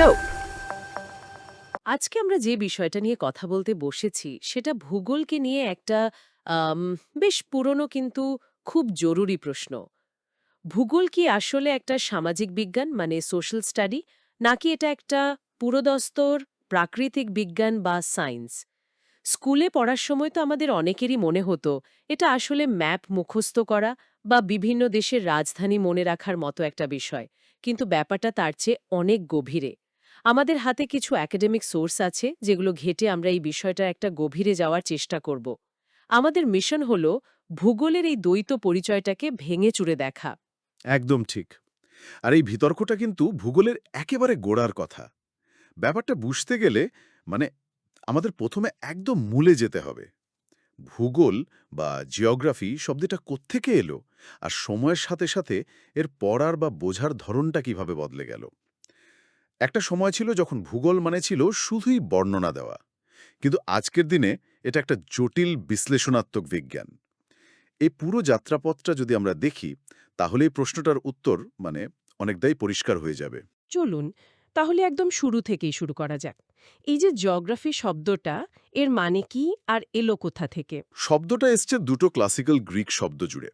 go! আজকে আমরা যে বিষয়টা নিয়ে কথা বলতে বসেছি, সেটা ভূগোলকে নিয়ে একটা বেশ পুরনো কিন্তু খুব জরুরি প্রশ্ন। ভূগোল কি আসলে একটা সামাজিক বিজ্ঞান মানে সোশ্যাল স্টাডি নাকি এটা একটা পুরোদস্তর প্রাকৃতিক বিজ্ঞান বা সায়েন্স স্কুলে পড়ার সময় তো আমাদের অনেকেরই মনে হতো, এটা আসলে ম্যাপ মুখস্থ করা বা বিভিন্ন দেশের রাজধানী মনে রাখার মতো একটা বিষয়, কিন্তু ব্যাপারটা তার চেয়ে অনেক গভীরে। আমাদের হাতে কিছু একাডেমিক সোর্স আছে, যেগুলো ঘেটে আমরা এই বিষয়টা একটা গভীরে যাওয়ার চেষ্টা করব। আমাদের মিশন হল ভূগোলের এই দ্বৈত পরিচয়টাকে ভেঙে চুরে দেখা। একদম ঠিক। আর এই বিতর্কটা কিন্তু ভূগোলের একেবারে গোড়ার কথা। ব্যাপারটা বুঝতে গেলে মানে আমাদের প্রথমে একদম মূলে যেতে হবে। ভূগোল বা জিওগ্রাফি শব্দটা কোত্থেকে এলো? আর সময়ের সাথে সাথে এর পড়ার বা বোঝার ধরনটা কীভাবে বদলে গেল? একটা সময় ছিল যখন ভূগোল মানে ছিল শুধুই বর্ণনা দেওয়া। কিন্তু আজকের দিনে এটা একটা জটিল বিশ্লেষণাত্মক বিজ্ঞান। এই পুরো যাত্রাপথটা যদি আমরা দেখি তাহলে এই প্রশ্নটার উত্তর মানে অনেকটাই পরিষ্কার হয়ে যাবে। চলুন তাহলে একদম শুরু থেকেই শুরু করা যাক। এই যে জিওগ্রাফি শব্দটা এর মানে কি আর এলো কোথা থেকে? শব্দটা এসছে দুটো ক্লাসিক্যাল গ্রিক শব্দ জুড়ে।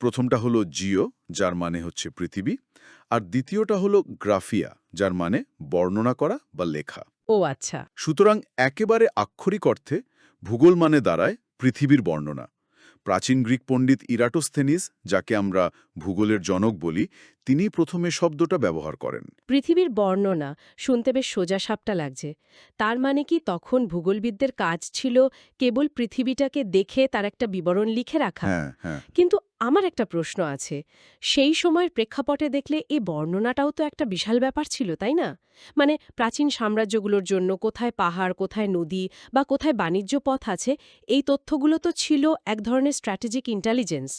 প্রথমটা হলো জিও যার মানে হচ্ছে পৃথিবী আর দ্বিতীয়টা হলো গ্রাফিয়া যার মানে বর্ণনা করা বা লেখা। ও আচ্ছা। সুতরাং একেবারে আক্ষরিক অর্থে ভূগোল মানে দাঁড়ায় পৃথিবীর বর্ণনা। প্রাচীন গ্রিক পণ্ডিত ইরাটোস্থেনিস যাকে আমরা ভূগোলের জনক বলি তিনি প্রথমে শব্দটা ব্যবহার করেন। পৃথিবীর বর্ণনা শুনতে বেশ সোজা সাপটা লাগছে। তার মানে কি তখন ভূগোলবিদদের কাজ ছিল কেবল পৃথিবীটাকে দেখে তার একটা বিবরণ লিখে রাখা? হ্যাঁ হ্যাঁ। কিন্তু আমার একটা প্রশ্ন আছে। সেই সময়ের প্রেক্ষাপটে দেখলে এ বর্ণনাটাও তো একটা বিশাল ব্যাপার ছিল, তাই না? মানে প্রাচীন সাম্রাজ্যগুলোর জন্য কোথায় পাহাড়, কোথায় নদী বা কোথায় বাণিজ্য পথ আছে, এই তথ্যগুলো তো ছিল এক ধরনের স্ট্র্যাটেজিক ইন্টেলিজেন্স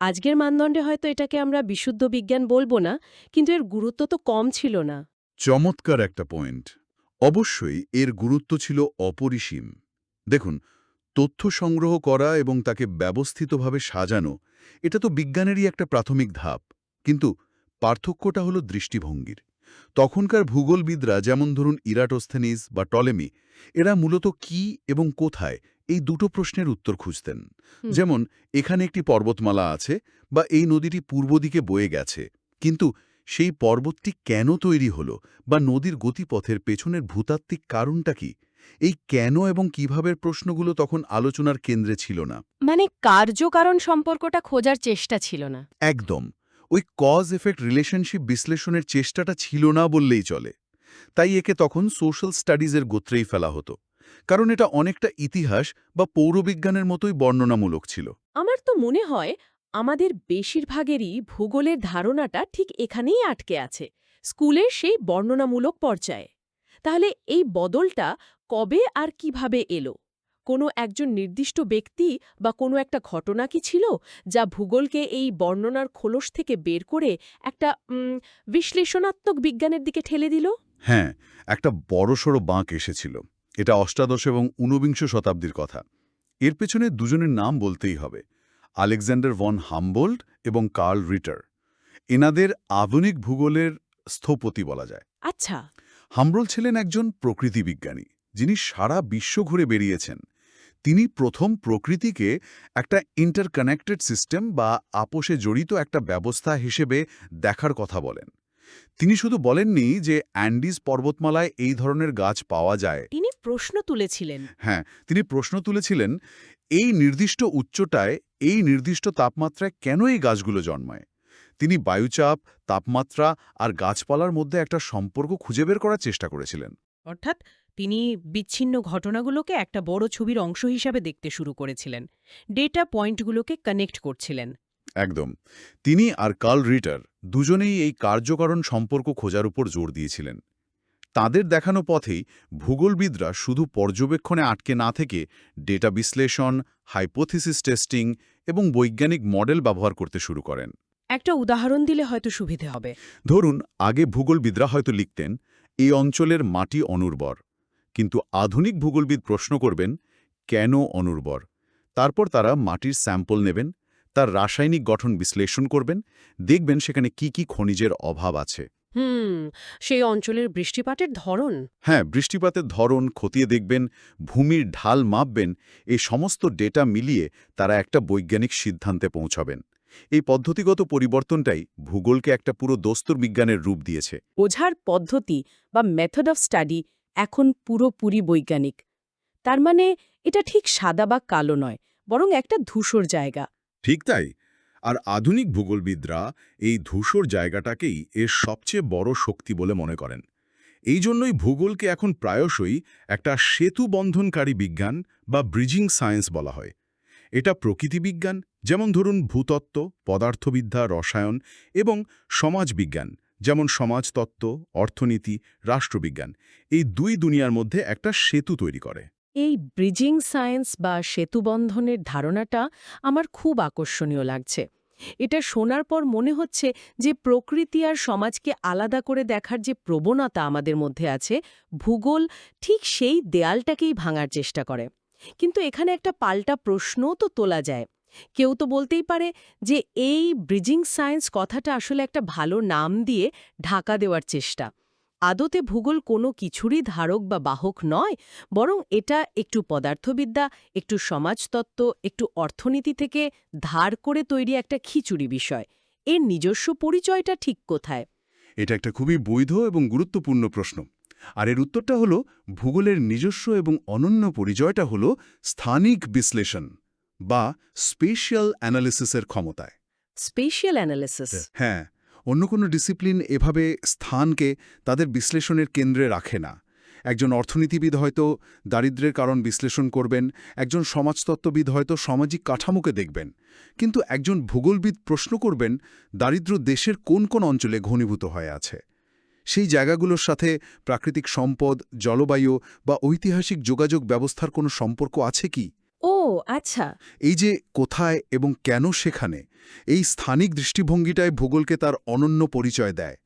আজকের মানদণ্ডে হয়তো এটাকে আমরা বিশুদ্ধ বিজ্ঞান বলব না, কিন্তু এর গুরুত্ব তো কম ছিল না। চমৎকার একটা পয়েন্ট অবশ্যই এর গুরুত্ব ছিল অপরিসীম। দেখুন তথ্য সংগ্রহ করা এবং তাকে ব্যবস্থিতভাবে সাজানো এটা তো বিজ্ঞানেরই একটা প্রাথমিক ধাপ। কিন্তু পার্থক্যটা হলো দৃষ্টিভঙ্গির। তখনকার ভূগোলবিদরা যেমন ধরুন ইরাটোস্থেনিস বা টলেমি এরা মূলত কি এবং কোথায় এই দুটো প্রশ্নের উত্তর খুঁজতেন। যেমন এখানে একটি পর্বতমালা আছে বা এই নদীটি পূর্ব দিকে বয়ে গেছে কিন্তু সেই পর্বতটি কেন তৈরি হলো বা নদীর গতিপথের পেছনের ভূতাত্ত্বিক কারণটা কি? এই কেন এবং কিভাবের প্রশ্নগুলো তখন আলোচনার কেন্দ্রে ছিল না? মানে কার্যকারণ সম্পর্কটা খোঁজার চেষ্টা ছিল না। একদম। ওই কজ এফেক্ট রিলেশনশিপ বিশ্লেষণের চেষ্টাটা ছিল না বললেই চলে। তাই একে তখন সোশ্যাল স্টাডিজের গোত্রেই ফেলা হতো। কারণ এটা অনেকটা ইতিহাস বা পৌরবিজ্ঞানের মতোই বর্ণনামূলক ছিল। আমার তো মনে হয় আমাদের বেশিরভাগেরই ভূগোলের ধারণাটা ঠিক এখানেই আটকে আছে স্কুলের সেই বর্ণনামূলক পর্যায়ে। তাহলে এই বদলটা কবে আর কীভাবে এলো? কোনো একজন নির্দিষ্ট ব্যক্তি বা কোনো একটা ঘটনা কি ছিল যা ভূগোলকে এই বর্ণনার খোলস থেকে বের করে একটা বিশ্লেষণাত্মক বিজ্ঞানের দিকে ঠেলে দিল? হ্যাঁ একটা বড়সড় বাঁক এসেছিল। এটা অষ্টাদশ এবং ঊনবিংশ শতাব্দীর কথা। এর পেছনে দুজনের নাম বলতেই হবে। আলেকজান্ডার ভন হামবোল্ড এবং কার্ল রিটার। এনাদের আধুনিক ভূগোলের স্থপতি বলা যায়। আচ্ছা। হামরোল ছিলেন একজন প্রকৃতিবিজ্ঞানী যিনি সারা বিশ্ব ঘুরে বেরিয়েছেন তিনি প্রথম প্রকৃতিকে একটা ইন্টারকানেক্টেড সিস্টেম বা আপোষে জড়িত একটা ব্যবস্থা হিসেবে দেখার কথা বলেন। তিনি শুধু বলেননি যে অ্যান্ডিজ পর্বতমালায় এই ধরনের গাছ পাওয়া যায়। তিনি প্রশ্ন তুলেছিলেন। হ্যাঁ তিনি প্রশ্ন তুলেছিলেন এই নির্দিষ্ট উচ্চটায় এই নির্দিষ্ট তাপমাত্রায় কেন এই গাছগুলো জন্মায়? তিনি বায়ুচাপ তাপমাত্রা আর গাছপালার মধ্যে একটা সম্পর্ক খুঁজে বের করার চেষ্টা করেছিলেন। অর্থাৎ তিনি বিচ্ছিন্ন ঘটনাগুলোকে একটা বড় ছবির অংশ হিসাবে দেখতে শুরু করেছিলেন। ডেটা পয়েন্টগুলোকে কানেক্ট করছিলেন। একদম। তিনি আর কার্ল রিটার দুজনেই এই কার্যকরণ সম্পর্ক খোঁজার উপর জোর দিয়েছিলেন। তাদের দেখানো পথেই ভূগোলবিদরা শুধু পর্যবেক্ষণে আটকে না থেকে ডেটা বিশ্লেষণ হাইপোথিসিস টেস্টিং এবং বৈজ্ঞানিক মডেল ব্যবহার করতে শুরু করেন। একটা উদাহরণ দিলে হয়তো সুবিধে হবে। ধরুন আগে ভূগোলবিদরা হয়তো লিখতেন এই অঞ্চলের মাটি অনুর্বর। কিন্তু আধুনিক ভূগোলবিদ প্রশ্ন করবেন কেন অনুর্বর? তারপর তারা মাটির স্যাম্পল নেবেন তার রাসায়নিক গঠন বিশ্লেষণ করবেন দেখবেন সেখানে কি কি খনিজের অভাব আছে। হুম সেই অঞ্চলের বৃষ্টিপাতের ধরন? হ্যাঁ বৃষ্টিপাতের ধরন খতিয়ে দেখবেন ভূমির ঢাল মাপবেন এই সমস্ত ডেটা মিলিয়ে তারা একটা বৈজ্ঞানিক সিদ্ধান্তে পৌঁছাবেন। এই পদ্ধতিগত পরিবর্তনটাই ভূগোলকে একটা পুরো দস্তুর বিজ্ঞানের রূপ দিয়েছে। বোঝার পদ্ধতি বা মেথড অফ স্টাডি এখন পুরোপুরি বৈজ্ঞানিক। তার মানে এটা ঠিক সাদা বা কালো নয় বরং একটা ধূসর জায়গা। ঠিক তাই। আর আধুনিক ভূগোলবিদরা এই ধূসর জায়গাটাকেই এর সবচেয়ে বড় শক্তি বলে মনে করেন। এই জন্যই ভূগোলকে এখন প্রায়শই একটা সেতু বন্ধনকারী বিজ্ঞান বা ব্রিজিং সায়েন্স বলা হয়। এটা প্রকৃতিবিজ্ঞান যেমন ধরুন ভূতত্ত্ব, পদার্থবিদ্যা, রসায়ন এবং সমাজবিজ্ঞান, যেমন সমাজতত্ত্ব, অর্থনীতি, রাষ্ট্রবিজ্ঞান, এই দুই দুনিয়ার মধ্যে একটা সেতু তৈরি করে। এই ব্রিজিং সায়েন্স বা সেতুবন্ধনের ধারণাটা আমার খুব আকর্ষণীয় লাগছে। এটা শোনার পর মনে হচ্ছে যে প্রকৃতি আর সমাজকে আলাদা করে দেখার যে প্রবণতা আমাদের মধ্যে আছে, ভূগোল ঠিক সেই দেয়ালটাকেই ভাঙার চেষ্টা করে। কিন্তু এখানে একটা পাল্টা প্রশ্নও তো তোলা যায়। কেউ তো বলতেই পারে যে এই ব্রিজিং সায়েন্স কথাটা আসলে একটা ভালো নাম দিয়ে ঢাকা দেওয়ার চেষ্টা। আদতে ভূগোল কোনো কিছুরই ধারক বা বাহক নয়, বরং এটা একটু পদার্থবিদ্যা, একটু সমাজতত্ত্ব, একটু অর্থনীতি থেকে ধার করে তৈরি একটা খিচুড়ি বিষয়। এর নিজস্ব পরিচয়টা ঠিক কোথায়? এটা একটা খুবই বৈধ এবং গুরুত্বপূর্ণ প্রশ্ন। আর এর উত্তরটা হল, ভূগোলের নিজস্ব এবং অনন্য পরিচয়টা হল স্থানিক বিশ্লেষণ। বা স্পেশাল অ্যানালিসিসের ক্ষমতায়। স্পেশিয়াল অ্যানালিসিস হ্যাঁ অন্য কোনো ডিসিপ্লিন এভাবে স্থানকে তাদের বিশ্লেষণের কেন্দ্রে রাখে না। একজন অর্থনীতিবিদ হয়তো দারিদ্র্যের কারণ বিশ্লেষণ করবেন একজন সমাজতত্ত্ববিদ হয়তো সামাজিক কাঠামোকে দেখবেন কিন্তু একজন ভূগোলবিদ প্রশ্ন করবেন দারিদ্র দেশের কোন কোন অঞ্চলে ঘনীভূত হয়ে আছে? সেই জায়গাগুলোর সাথে প্রাকৃতিক সম্পদ জলবায়ু বা ঐতিহাসিক যোগাযোগ ব্যবস্থার কোনো সম্পর্ক আছে কি? আচ্ছা। এই যে কোথায় এবং কেন সেখানে এই স্থানিক দৃষ্টিভঙ্গিটাই ভূগোলকে তার অনন্য পরিচয় দেয়।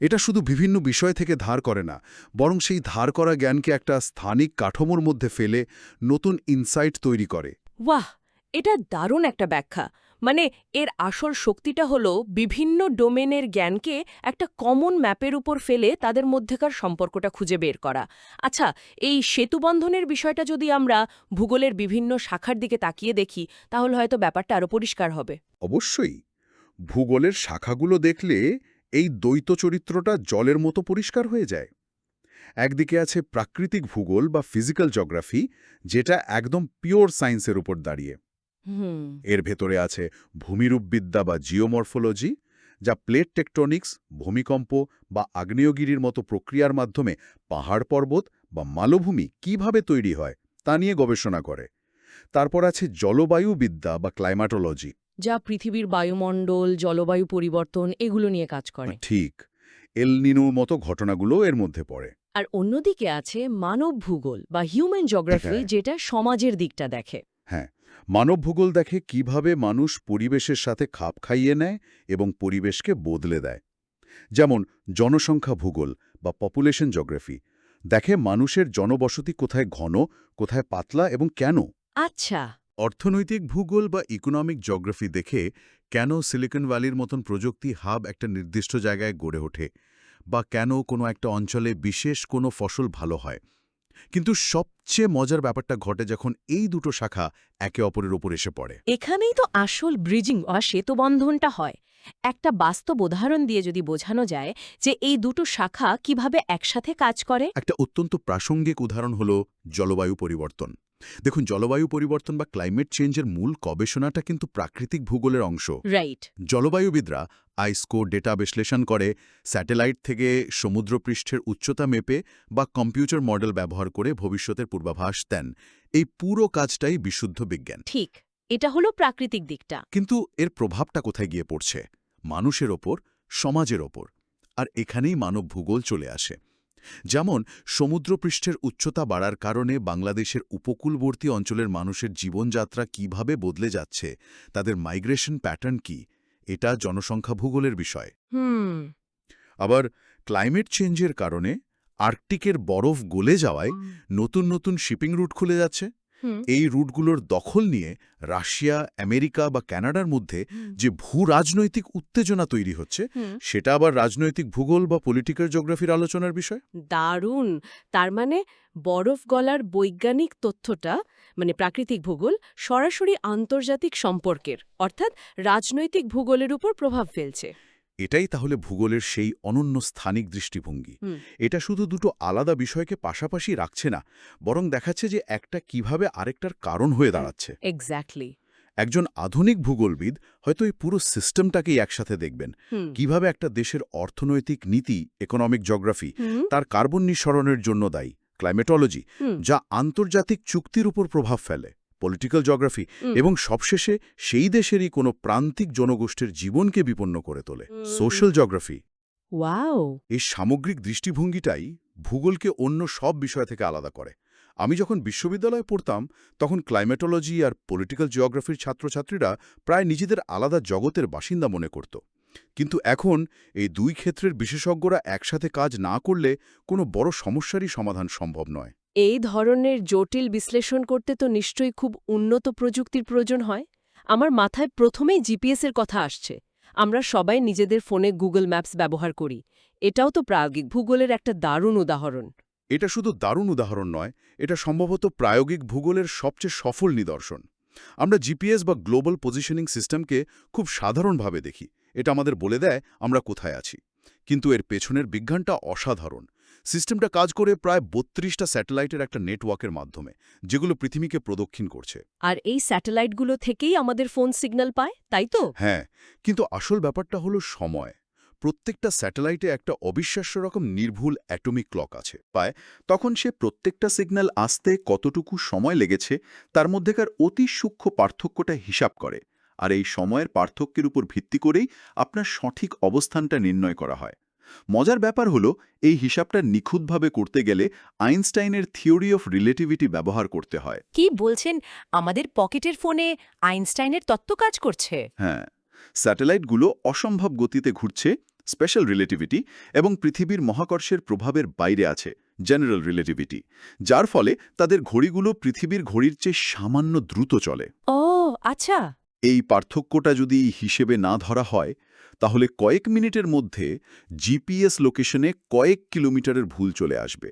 এটা শুধু বিভিন্ন বিষয় থেকে ধার করে না বরং সেই ধার করা জ্ঞানকে একটা স্থানিক কাঠামোর মধ্যে ফেলে নতুন ইনসাইট তৈরি করে। ওয়াহ! এটা দারুণ একটা ব্যাখ্যা। মানে এর আসল শক্তিটা হলো বিভিন্ন ডোমেনের জ্ঞানকে একটা কমন ম্যাপের উপর ফেলে তাদের মধ্যেকার সম্পর্কটা খুঁজে বের করা। আচ্ছা এই সেতুবন্ধনের বিষয়টা যদি আমরা ভূগোলের বিভিন্ন শাখার দিকে তাকিয়ে দেখি, তাহলে হয়তো ব্যাপারটা আরও পরিষ্কার হবে। অবশ্যই। ভূগোলের শাখাগুলো দেখলে এই দ্বৈত চরিত্রটা জলের মতো পরিষ্কার হয়ে যায়। একদিকে আছে প্রাকৃতিক ভূগোল বা ফিজিক্যাল জগ্রাফি যেটা একদম পিওর সায়েন্সের উপর দাঁড়িয়ে। এর ভেতরে আছে ভূমিরূপবিদ্যা বা জিওমরফোলজি যা প্লেট টেকটনিক্স ভূমিকম্প বা আগ্নেয়গিরির মতো প্রক্রিয়ার মাধ্যমে পাহাড় পর্বত বা মালভূমি কীভাবে তৈরি হয় তা নিয়ে গবেষণা করে। তারপর আছে জলবায়ুবিদ্যা বা ক্লাইমাটোলজি যা পৃথিবীর বায়ুমণ্ডল জলবায়ু পরিবর্তন এগুলো নিয়ে কাজ করে। ঠিক এলনিনোর মতো ঘটনাগুলো এর মধ্যে পড়ে। আর অন্যদিকে আছে মানব ভূগোল বা হিউম্যান জিওগ্রাফি হ্যাঁ। যেটা সমাজের দিকটা দেখে। হ্যাঁ মানব ভূগোল দেখে কীভাবে মানুষ পরিবেশের সাথে খাপ খাইয়ে নেয় এবং পরিবেশকে বদলে দেয়। যেমন জনসংখ্যা ভূগোল বা পপুলেশন জোগ্রাফি দেখে মানুষের জনবসতি কোথায় ঘন কোথায় পাতলা এবং কেন। আচ্ছা। অর্থনৈতিক ভূগোল বা ইকোনমিক জোগ্রাফি দেখে কেন সিলিকন ভ্যালির মতন প্রযুক্তি হাব একটা নির্দিষ্ট জায়গায় গড়ে ওঠে বা কেন কোনো একটা অঞ্চলে বিশেষ কোনো ফসল ভালো হয়। কিন্তু সবচেয়ে মজার ব্যাপারটা ঘটে যখন এই দুটো শাখা একে অপরের ওপর এসে পড়ে। এখানেই তো আসল ব্রিজিং বা সেতুবন্ধনটা হয়। একটা বাস্তব উদাহরণ দিয়ে যদি বোঝানো যায় যে এই দুটো শাখা কীভাবে একসাথে কাজ করে। একটা অত্যন্ত প্রাসঙ্গিক উদাহরণ হল জলবায়ু পরিবর্তন। দেখুন জলবায়ু পরিবর্তন বা ক্লাইমেট চেঞ্জের মূল গবেষণাটা কিন্তু প্রাকৃতিক ভূগোলের অংশ। রাইট জলবায়ুবিদরা আইসকো ডেটা বিশ্লেষণ করে স্যাটেলাইট থেকে সমুদ্রপৃষ্ঠের উচ্চতা মেপে বা কম্পিউটার মডেল ব্যবহার করে ভবিষ্যতের পূর্বাভাস দেন। এই পুরো কাজটাই বিশুদ্ধ বিজ্ঞান। ঠিক। এটা হলো প্রাকৃতিক দিকটা। কিন্তু এর প্রভাবটা কোথায় গিয়ে পড়ছে? মানুষের ওপর সমাজের ওপর। আর এখানেই মানব ভূগোল চলে আসে। যেমন সমুদ্রপৃষ্ঠের উচ্চতা বাড়ার কারণে বাংলাদেশের উপকূলবর্তী অঞ্চলের মানুষের জীবনযাত্রা কীভাবে বদলে যাচ্ছে তাদের মাইগ্রেশন প্যাটার্ন কি এটা জনসংখ্যা ভূগোলের বিষয়। আবার ক্লাইমেট চেঞ্জের কারণে আর্কটিকের বরফ গলে যাওয়ায় নতুন নতুন শিপিং রুট খুলে যাচ্ছে। এই রুটগুলোর দখল নিয়ে রাশিয়া আমেরিকা বা কানাডার মধ্যে যে ভূ রাজনৈতিক উত্তেজনা তৈরি হচ্ছে সেটা আবার রাজনৈতিক ভূগোল বা পলিটিক্যাল জিওগ্রাফির আলোচনার বিষয়? দারুণ! তার মানে বরফ গলার বৈজ্ঞানিক তথ্যটা মানে প্রাকৃতিক ভূগোল সরাসরি আন্তর্জাতিক সম্পর্কের অর্থাৎ রাজনৈতিক ভূগোলের উপর প্রভাব ফেলছে। এটাই তাহলে ভূগোলের সেই অনন্য স্থানিক দৃষ্টিভঙ্গি। এটা শুধু দুটো আলাদা বিষয়কে পাশাপাশি রাখছে না বরং দেখাচ্ছে যে একটা কীভাবে আরেকটার কারণ হয়ে দাঁড়াচ্ছে। এক্স্যাক্টলি একজন আধুনিক ভূগোলবিদ হয়তো এই পুরো সিস্টেমটাকেই একসাথে দেখবেন। কীভাবে একটা দেশের অর্থনৈতিক নীতি ইকোনমিক জগ্রাফি তার কার্বন নিঃসরণের জন্য দায়ী ক্লাইমেটোলজি যা আন্তর্জাতিক চুক্তির উপর প্রভাব ফেলে। পলিটিক্যাল জিওগ্রাফি এবং সবশেষে সেই দেশেরই কোনো প্রান্তিক জনগোষ্ঠীর জীবনকে বিপন্ন করে তোলে সোশ্যাল জিওগ্রাফি ওয়াও। এই সামগ্রিক দৃষ্টিভঙ্গিটাই ভূগোলকে অন্য সব বিষয় থেকে আলাদা করে। আমি যখন বিশ্ববিদ্যালয়ে পড়তাম তখন ক্লাইমেটোলজি আর পলিটিক্যাল জিওগ্রাফির ছাত্রছাত্রীরা প্রায় নিজেদের আলাদা জগতের বাসিন্দা মনে করত। কিন্তু এখন এই দুই ক্ষেত্রের বিশেষজ্ঞরা একসাথে কাজ না করলে কোনো বড় সমস্যারই সমাধান সম্ভব নয়। এই ধরনের জটিল বিশ্লেষণ করতে তো নিশ্চয়ই খুব উন্নত প্রযুক্তির প্রয়োজন হয়। আমার মাথায় প্রথমেই জিপিএস এর কথা আসছে। আমরা সবাই নিজেদের ফোনে গুগল ম্যাপস ব্যবহার করি। এটাও তো প্রায়োগিক ভূগোলের একটা দারুণ উদাহরণ। এটা শুধু দারুণ উদাহরণ নয়, এটা সম্ভবত প্রায়োগিক ভূগোলের সবচেয়ে সফল নিদর্শন। আমরা জিপিএস বা গ্লোবাল পজিশনিং সিস্টেমকে খুব সাধারণভাবে দেখি। এটা আমাদের বলে দেয় আমরা কোথায় আছি। কিন্তু এর পেছনের বিজ্ঞানটা অসাধারণ। সিস্টেমটা কাজ করে প্রায় বত্রিশটা স্যাটেলাইটের একটা নেটওয়ার্কের মাধ্যমে যেগুলো পৃথিবীকে প্রদক্ষিণ করছে। আর এই স্যাটেলাইটগুলো থেকেই আমাদের ফোন সিগন্যাল পায় তাই তো? হ্যাঁ কিন্তু আসল ব্যাপারটা হলো সময়। প্রত্যেকটা স্যাটেলাইটে একটা অবিশ্বাস্য রকম নির্ভুল অ্যাটমিক ক্লক আছে। পায় তখন সে প্রত্যেকটা সিগন্যাল আসতে কতটুকু সময় লেগেছে তার মধ্যেকার অতি সূক্ষ্ম পার্থক্যটা হিসাব করে। আর এই সময়ের পার্থক্যের উপর ভিত্তি করেই আপনার সঠিক অবস্থানটা নির্ণয় করা হয়। মজার ব্যাপার হলো এই হিসাবটা নিখুঁতভাবে করতে গেলে আইনস্টাইনের থিওরি অফ রিলেটিভিটি ব্যবহার করতে হয়। কি বলছেন? আমাদের পকেটের ফোনে আইনস্টাইনের তত্ত্ব কাজ করছে। হ্যাঁ স্যাটেলাইটগুলো অসম্ভব গতিতে ঘুরছে স্পেশাল রিলেটিভিটি এবং পৃথিবীর মহাকর্ষের প্রভাবের বাইরে আছে জেনারেল রিলেটিভিটি যার ফলে তাদের ঘড়িগুলো পৃথিবীর ঘড়ির চেয়ে সামান্য দ্রুত চলে। ও আচ্ছা। এই পার্থক্যটা যদি হিসেবে না ধরা হয় তাহলে কয়েক মিনিটের মধ্যে জিপিএস লোকেশনে কয়েক কিলোমিটারের ভুল চলে আসবে।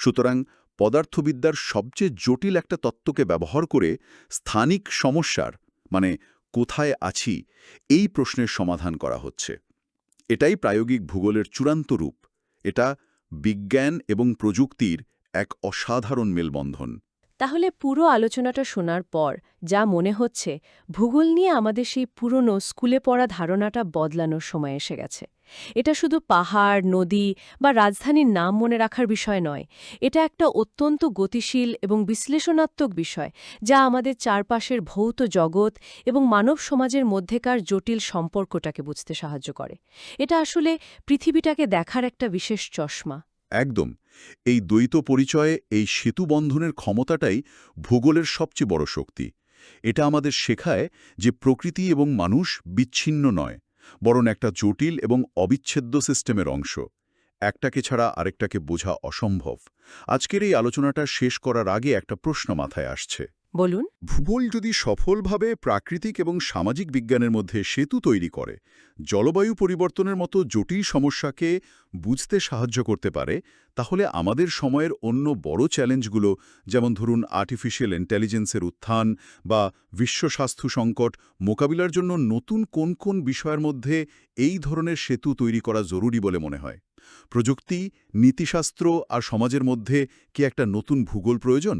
সুতরাং পদার্থবিদ্যার সবচেয়ে জটিল একটা তত্ত্বকে ব্যবহার করে স্থানিক সমস্যার মানে কোথায় আছি, এই প্রশ্নের সমাধান করা হচ্ছে। এটাই প্রায়োগিক ভূগোলের চূড়ান্ত রূপ। এটা বিজ্ঞান এবং প্রযুক্তির এক অসাধারণ মেলবন্ধন। তাহলে পুরো আলোচনাটা শোনার পর যা মনে হচ্ছে, ভূগোল নিয়ে আমাদের সেই পুরনো স্কুলে পড়া ধারণাটা বদলানোর সময় এসে গেছে। এটা শুধু পাহাড়, নদী বা রাজধানীর নাম মনে রাখার বিষয় নয়, এটা একটা অত্যন্ত গতিশীল এবং বিশ্লেষণাত্মক বিষয় যা আমাদের চারপাশের ভৌত জগৎ এবং মানব সমাজের মধ্যেকার জটিল সম্পর্কটাকে বুঝতে সাহায্য করে। এটা আসলে পৃথিবীটাকে দেখার একটা বিশেষ চশমা। একদম। এই দ্বৈত পরিচয়ে এই সেতু বন্ধনের ক্ষমতাটাই ভূগোলের সবচেয়ে বড় শক্তি। এটা আমাদের শেখায় যে প্রকৃতি এবং মানুষ বিচ্ছিন্ন নয়, বরং একটা জটিল এবং অবিচ্ছেদ্য সিস্টেমের অংশ। একটাকে ছাড়া আরেকটাকে বোঝা অসম্ভব। আজকের এই আলোচনাটা শেষ করার আগে একটা প্রশ্ন মাথায় আসছে। বলুন। ভূগোল যদি সফলভাবে প্রাকৃতিক এবং সামাজিক বিজ্ঞানের মধ্যে সেতু তৈরি করে, জলবায়ু পরিবর্তনের মতো জটিল সমস্যাকে বুঝতে সাহায্য করতে পারে, তাহলে আমাদের সময়ের অন্য বড় চ্যালেঞ্জগুলো, যেমন ধরুন আর্টিফিশিয়াল ইন্টেলিজেন্সের উত্থান বা বিশ্ব স্বাস্থ্য সংকট, মোকাবিলার জন্য নতুন কোন কোন বিষয়ের মধ্যে এই ধরনের সেতু তৈরি করা জরুরি বলে মনে হয়? প্রযুক্তি, নীতিশাস্ত্র আর সমাজের মধ্যে কি একটা নতুন ভূগোল প্রয়োজন?